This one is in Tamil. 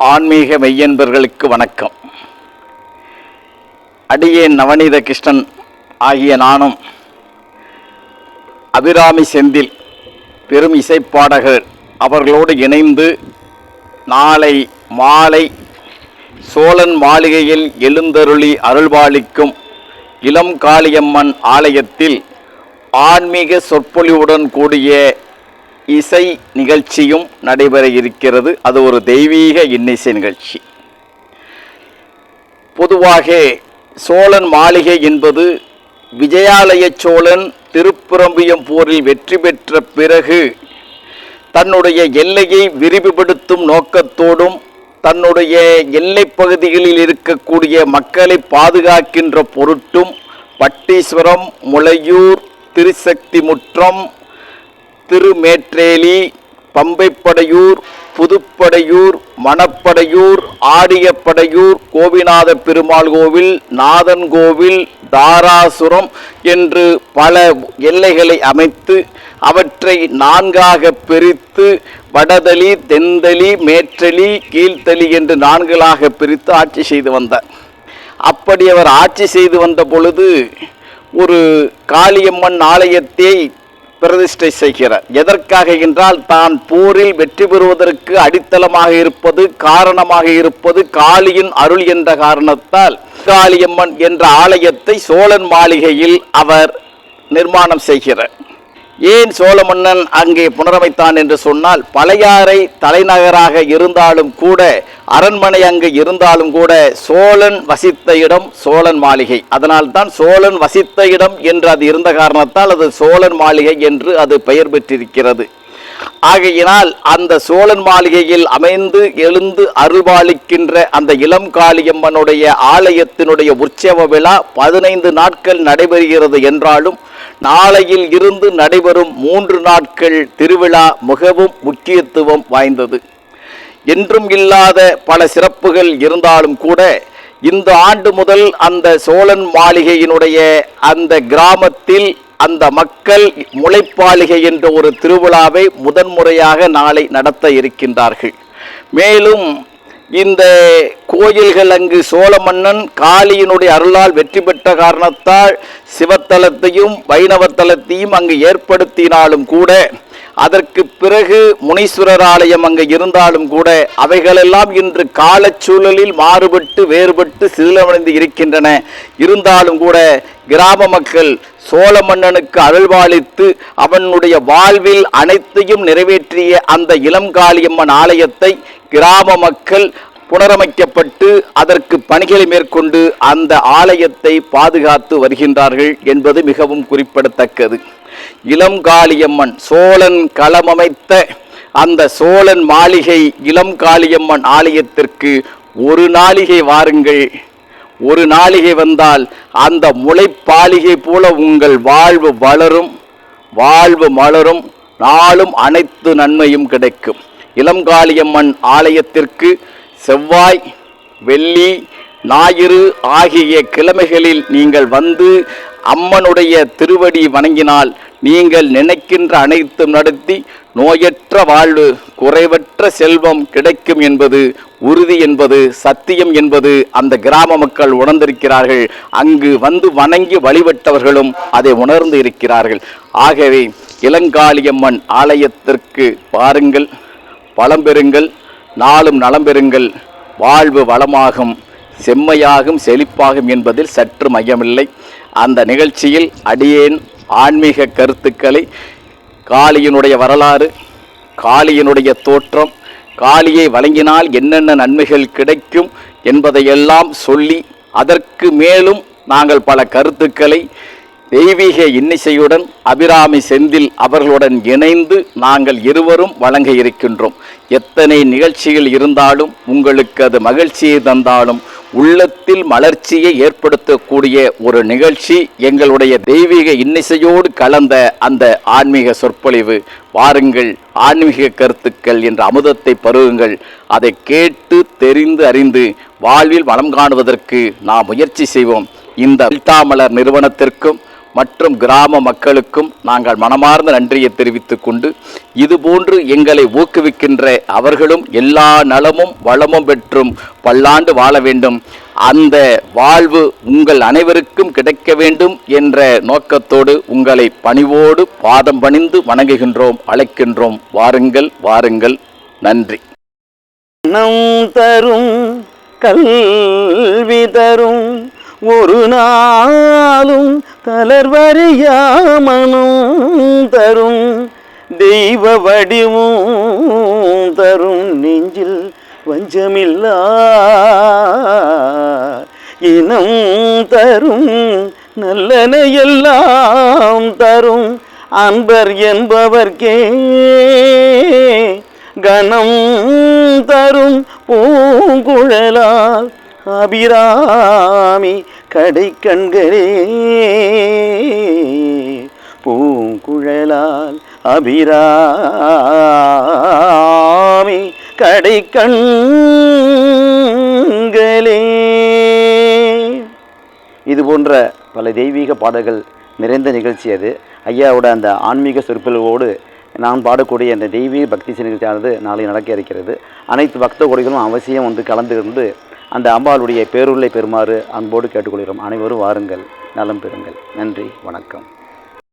ஆன்மீக மெய்யன்பர்களுக்கு வணக்கம். அடியே நவநீத கிருஷ்ணன் ஆகிய நானும் அபிராமி செந்தில் பெரும் இசைப்பாடகர் அவர்களோடு இணைந்து நாளை மாலை சோழன் மாளிகையில் எழுந்தருளி அருள்பாலிக்கும் இளம் காளியம்மன் ஆலயத்தில் ஆன்மீக சொற்பொழிவுடன் கூடிய இசை நிகழ்ச்சியும் நடைபெற இருக்கிறது. அது ஒரு தெய்வீக இன்னிசை நிகழ்ச்சி. பொதுவாக சோழன் மாளிகை என்பது விஜயாலய சோழன் திருப்புறம்பியம் போரில் வெற்றி பெற்ற பிறகு தன்னுடைய எல்லையை விரிவுபடுத்தும் நோக்கத்தோடும் தன்னுடைய எல்லைப் பகுதிகளில் இருக்கக்கூடிய மக்களை பாதுகாக்கின்ற பொருட்டும் பட்டீஸ்வரம் முளையூர் திருசக்தி முற்றம் திருமேற்றேலி பம்பைப்படையூர் புதுப்படையூர் மணப்படையூர் ஆடியப்படையூர் கோபிநாத பெருமாள் கோவில் நாதன் கோவில் தாராசுரம் என்று பல எல்லைகளை அமைத்து அவற்றை நான்காக பிரித்து வடதளி தென்தளி மேற்றலி கீழ்த்தளி என்று நான்களாக பிரித்து ஆட்சி செய்து வந்தார். அப்படி அவர் ஆட்சி செய்து வந்த பொழுது ஒரு காளியம்மன் ஆலயத்தை பிரதிஷ்டை செய்கிறார். எதற்காக என்றால் தான் போரில் வெற்றி பெறுவதற்கு அடித்தளமாக இருப்பது காரணமாக இருப்பது காளியின் அருள் என்ற காரணத்தால் காளியம்மன் என்ற ஆலயத்தை சோழன் மாளிகையில் அவர் நிர்மாணம் செய்கிறார். ஏன் சோழ மன்னன் அங்கே புனரமைத்தான் என்று சொன்னால் பழையாறை தலைநகராக இருந்தாலும் கூட அரண்மனை அங்கு இருந்தாலும் கூட சோழன் வசித்த இடம் சோழன் மாளிகை. அதனால்தான் சோழன் வசித்த இடம் என்று அது இருந்த காரணத்தால் அது சோழன் மாளிகை என்று அது பெயர் பெற்றிருக்கிறது. ஆகையினால் அந்த சோழன் மாளிகையில் அமைந்து எழுந்து அருள்பாலிக்கின்ற அந்த இளம் காளியம்மனுடைய ஆலயத்தினுடைய உற்சவ விழா பதினைந்து நாட்கள் நடைபெறுகிறது என்றாலும் நாளையில் இருந்து நடைபெறும் மூன்று நாட்கள் திருவிழா மிகவும் முக்கியத்துவம் வாய்ந்தது. என்றும் இல்லாத பல சிறப்புகள் இருந்தாலும் கூட இந்த ஆண்டு முதல் அந்த சோழன் மாளிகையினுடைய அந்த கிராமத்தில் அந்த மக்கள் முளைப்பாளிகை என்ற ஒரு திருவிழாவை முதன்முறையாக நாளை நடத்த இருக்கின்றார்கள். மேலும் இந்த கோயில்கள் அங்கு சோழ மன்னன் காளியினுடைய அருளால் வெற்றி பெற்ற காரணத்தால் சிவத்தலத்தையும் வைணவத்தலத்தையும் அங்கு ஏற்படுத்தினாலும் கூட அதற்கு பிறகு முனீஸ்வரர் ஆலயம் அங்கு இருந்தாலும் கூட அவைகளெல்லாம் இன்று காலச்சூழலில் மாறுபட்டு வேறுபட்டு சீலமடைந்து இருக்கின்றன. இருந்தாலும் கூட கிராம மக்கள் சோழ மன்னனுக்கு அருள்வாளித்து அவனுடைய வாழ்வில் அனைத்தையும் நிறைவேற்றிய அந்த இளங்காளியம்மன் ஆலயத்தை கிராம மக்கள் புனரமைக்கப்பட்டு அதற்கு பணிகளை மேற்கொண்டு அந்த ஆலயத்தை பாதுகாத்து வருகின்றார்கள் என்பது மிகவும் குறிப்பிடத்தக்கது. இளங்காளியம்மன் சோழன் களமமைத்த அந்த சோழன் மாளிகை இளங்காளியம்மன் ஆலயத்திற்கு ஒரு நாளிகை வாருங்கள். ஒரு நாளிகை வந்தால் அந்த முளைப்பாளிகை போல உங்கள் வாழ்வு வளரும் வாழ்வு மலரும் நாளும் அனைத்து நன்மையும் கிடைக்கும். இளங்காளியம்மன் ஆலயத்திற்கு செவ்வாய் வெள்ளி ஞாயிறு ஆகிய கிழமைகளில் நீங்கள் வந்து அம்மனுடைய திருவடி வணங்கினால் நீங்கள் நினைக்கின்ற அனைத்தும் நடத்தி நோயற்ற வாழ்வு குறைவற்ற செல்வம் கிடைக்கும் என்பது உறுதி என்பது சத்தியம் என்பது அந்த கிராம மக்கள் உணர்ந்திருக்கிறார்கள். அங்கு வந்து வணங்கி வழிபட்டவர்களும் அதை உணர்ந்து இருக்கிறார்கள். ஆகவே இளங்காளியம்மன் ஆலயத்திற்கு பாருங்கள் பலம் பெறுங்கள் நாளும் நலம் பெறுங்கள். வாழ்வு வளமாகும் செம்மையாகும் செழிப்பாகும் என்பதில் சற்று மையமில்லை. அந்த நிகழ்ச்சியில் அடியேன் ஆன்மீக கருத்துக்களை காளியினுடைய வரலாறு காளியினுடைய தோற்றம் காளியை வழங்கினால் என்னென்ன நன்மைகள் கிடைக்கும் என்பதையெல்லாம் சொல்லி அதற்கு மேலும் நாங்கள் பல கருத்துக்களை தெய்வீக இன்னிசையுடன் அபிராமி செந்தில் அவர்களுடன் இணைந்து நாங்கள் இருவரும் வழங்க இருக்கின்றோம். எத்தனை நிகழ்ச்சிகள் இருந்தாலும் உங்களுக்கு அது மகிழ்ச்சியை தந்தாலும் உள்ளத்தில் மலர்ச்சியை ஏற்படுத்தக்கூடிய ஒரு நிகழ்ச்சி எங்களுடைய தெய்வீக இன்னிசையோடு கலந்த அந்த ஆன்மீக சொற்பொழிவு. வாருங்கள் ஆன்மீக கருத்துக்கள் என்ற அமுதத்தை பருகுங்கள். அதை கேட்டு தெரிந்து அறிந்து வாழ்வில் வளம் காணுவதற்கு நாம் முயற்சி செய்வோம். இந்த அல்தாமலர் நிறுவனத்திற்கும் மற்றும் கிராம மக்களுக்கும் நாங்கள் மனமார்ந்த நன்றியை தெரிவித்துக் கொண்டு இதுபோன்று எங்களை ஊக்குவிக்கின்ற அவர்களும் எல்லா நலமும் வளமும் பெற்றும் பல்லாண்டு வாழ வேண்டும். அந்த வாழ்வு உங்கள் அனைவருக்கும் கிடைக்க வேண்டும் என்ற நோக்கத்தோடு உங்களை பணிவோடு பாதம் பணிந்து வணங்குகின்றோம் அழைக்கின்றோம். வாருங்கள் வாருங்கள். நன்றி. நம் தரும் கல்வி தரும் ஒரு நாளும் தளர்வறியாமனும் தரும் தெய்வ வடிவும் தரும் நெஞ்சில் வஞ்சமில்லா இனம் தரும் நல்லன எல்லாம் தரும். அன்பர் என்பவர்க்கே கணம் தரும் பூங்குழலால் அபிராமி கடை கண்களே பூங்குழலால் அபிராமி கடை கண்களே. இது போன்ற பல தெய்வீக பாடல்கள் நிறைந்த நிகழ்ச்சி அது. ஐயாவோட அந்த ஆன்மீக சொற்பொழிவோடு நான் பாடக்கூடிய அந்த தெய்வீக பக்தி நிகழ்ச்சியானது நாளை நடக்க இருக்கிறது. அனைத்து பக்த கொடிகளும் அவசியம் வந்து கலந்து இருந்து அந்த அம்பாளுடைய பேருள்ளை பெறுமாறு அன்போடு கேட்டுக்கொள்கிறோம். அனைவரும் வாருங்கள் நலம் பெறுங்கள். நன்றி வணக்கம்.